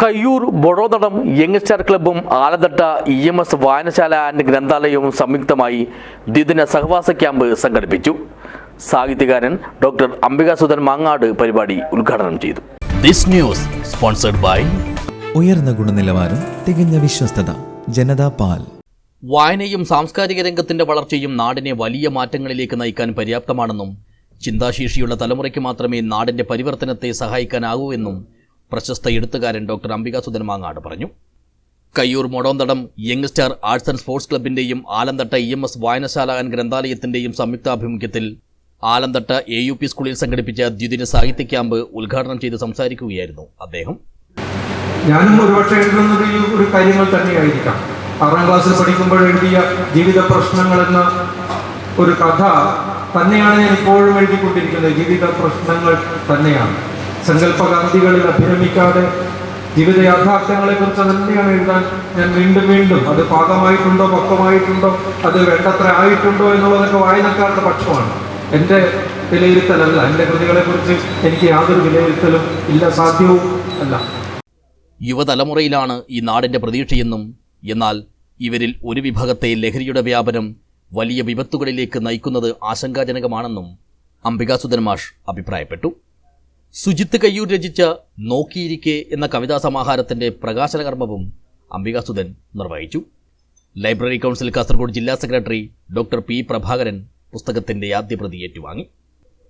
കയ്യൂർ ബൊഴോതടം യങ്സ്റ്റർ ക്ലബ്ബും ആലതട്ട E M S വായനശാല ആൻഡ് ഗ്രന്ഥാലയവും സംയുക്തമായി ദ്വിദിന സഹവാസ ക്യാമ്പ് സംഘടിപ്പിച്ചു. സാഹിത്യകാരൻ ഡോക്ടർ അംബികാസുധൻ മാങ്ങാട് പരിപാടി ഉദ്ഘാടനം ചെയ്തു. ദിസ് ന്യൂസ് സ്പോൺസർഡ് ബൈ ഉയർന്ന ഗുണനിലവാരം തികഞ്ഞ വിശ്വസ്തത ജനതാ പാൽ. വായനയും സാംസ്കാരിക രംഗത്തിന്റെ വളർച്ചയും നാടിനെ വലിയ മാറ്റങ്ങളിലേക്ക് നയിക്കാൻ പര്യാപ്തമാണെന്നും ചിന്താശേഷിയുള്ള തലമുറയ്ക്ക് മാത്രമേ നാടിന്റെ പരിവർത്തനത്തെ സഹായിക്കാനാകൂ എന്നും പ്രശസ്ത എഴുത്തുകാരൻ ഡോക്ടർ അംബികാസുധൻ മാങ്ങാട് പറഞ്ഞു. Kayyur Modonthadam young star arts and sports ക്ലബിന്റെയും Alanthatta E M S വായനശാല ആൻഡ് ഗ്രന്ഥാലയത്തിന്റെയും സംയുക്താഭിമുഖ്യത്തിൽ ആലന്തട്ട എ യു പി സ്കൂളിൽ സംഘടിപ്പിച്ച ദ്വിദിന സാഹിത്യ ക്യാമ്പ് ഉദ്ഘാടനം ചെയ്ത് സംസാരിക്കുകയായിരുന്നു അദ്ദേഹം. ഞാനും ഒരുപക്ഷെ എഴുതുന്നത് ഈ ഒരു കാര്യങ്ങൾ തന്നെയായിരിക്കാം. ആറാം ക്ലാസ്സിൽ പഠിക്കുമ്പോൾ എഴുതിയ ജീവിത പ്രശ്നങ്ങൾ എന്ന ഒരു കഥ തന്നെയാണ് ഞാൻ ഇപ്പോഴും എഴുതിക്കൊണ്ടിരിക്കുന്നത്. ജീവിത പ്രശ്നങ്ങൾ തന്നെയാണ്. സങ്കല്പകാന്തികളിൽ അഭിരമിക്കാതെ ജീവിത യാഥാർത്ഥ്യങ്ങളെ കുറിച്ച് തന്നെയാണ് എഴുതാൻ ഞാൻ വീണ്ടും വീണ്ടും. അത് പാകമായിട്ടുണ്ടോ പക്വമായിട്ടുണ്ടോ അത് വേണ്ടത്ര ആയിട്ടുണ്ടോ എന്നുള്ളതൊക്കെ വായനക്കാരുടെ പക്ഷമാണ്. എന്റെ വിലയിരുത്തലല്ല എന്റെ കൃതികളെ കുറിച്ച് എനിക്ക് യാതൊരു വിലയിരുത്തലും ഇല്ല സാധ്യവും അല്ല. യുവതലമുറയിലാണ് ഈ നാടിന്റെ പ്രതീക്ഷയെന്നും എന്നാൽ ഇവരിൽ ഒരു വിഭാഗത്തെ ലഹരിയുടെ വ്യാപനം വലിയ വിപത്തുകളിലേക്ക് നയിക്കുന്നത് ആശങ്കാജനകമാണെന്നും അംബികാസുധൻ മാഷ് അഭിപ്രായപ്പെട്ടു. സുജിത്ത് കയ്യൂർ രചിച്ച നോക്കിയിരിക്കെ എന്ന കവിതാ സമാഹാരത്തിന്റെ പ്രകാശന കർമ്മവും അംബികാസുധൻ നിർവഹിച്ചു. ലൈബ്രറി കൗൺസിൽ കാസർഗോഡ് ജില്ലാ സെക്രട്ടറി ഡോക്ടർ പി പ്രഭാകരൻ പുസ്തകത്തിന്റെ ആദ്യ പ്രതി ഏറ്റുവാങ്ങി.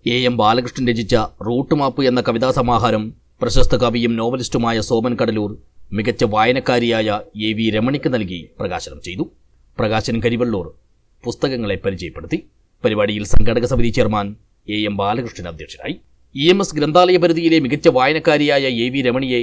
എ എം ബാലകൃഷ്ണൻ രചിച്ച റൂട്ട് മാപ്പ് എന്ന കവിതാ സമാഹാരം പ്രശസ്ത കവിയും നോവലിസ്റ്റുമായ സോമൻ കടലൂർ മികച്ച വായനക്കാരിയായ എ വി രമണിക്ക് നൽകി പ്രകാശനം ചെയ്തു. പ്രകാശൻ കരിവള്ളൂർ പുസ്തകങ്ങളെ പരിചയപ്പെടുത്തി. പരിപാടിയിൽ സംഘാടക സമിതി ചെയർമാൻ എ എം ബാലകൃഷ്ണൻ അധ്യക്ഷനായി. ഇ എം എസ് ഗ്രന്ഥാലയ പരിധിയിലെ മികച്ച വായനക്കാരിയായ എ വി രമണിയെ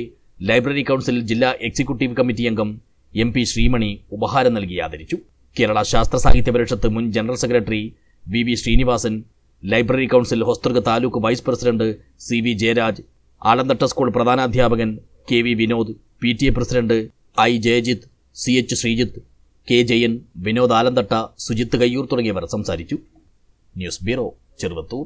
ലൈബ്രറി കൗൺസിൽ ജില്ലാ എക്സിക്യൂട്ടീവ് കമ്മിറ്റി അംഗം എം പി ശ്രീമണി ഉപഹാരം നൽകി ആദരിച്ചു. കേരള ശാസ്ത്ര സാഹിത്യ പരിഷത്ത് മുൻ general secretary V V Sreenivasan library council ഹൊസ്തൃക taluk vice president C V Jayaraj Alanthatta school പ്രധാനാധ്യാപകൻ K V Vinod P T A president I Jayajith C H Sreejith K Jayan Vinod Alanthatta Sujith Kayyur തുടങ്ങിയവർ സംസാരിച്ചു. News bureau Cheruvathur.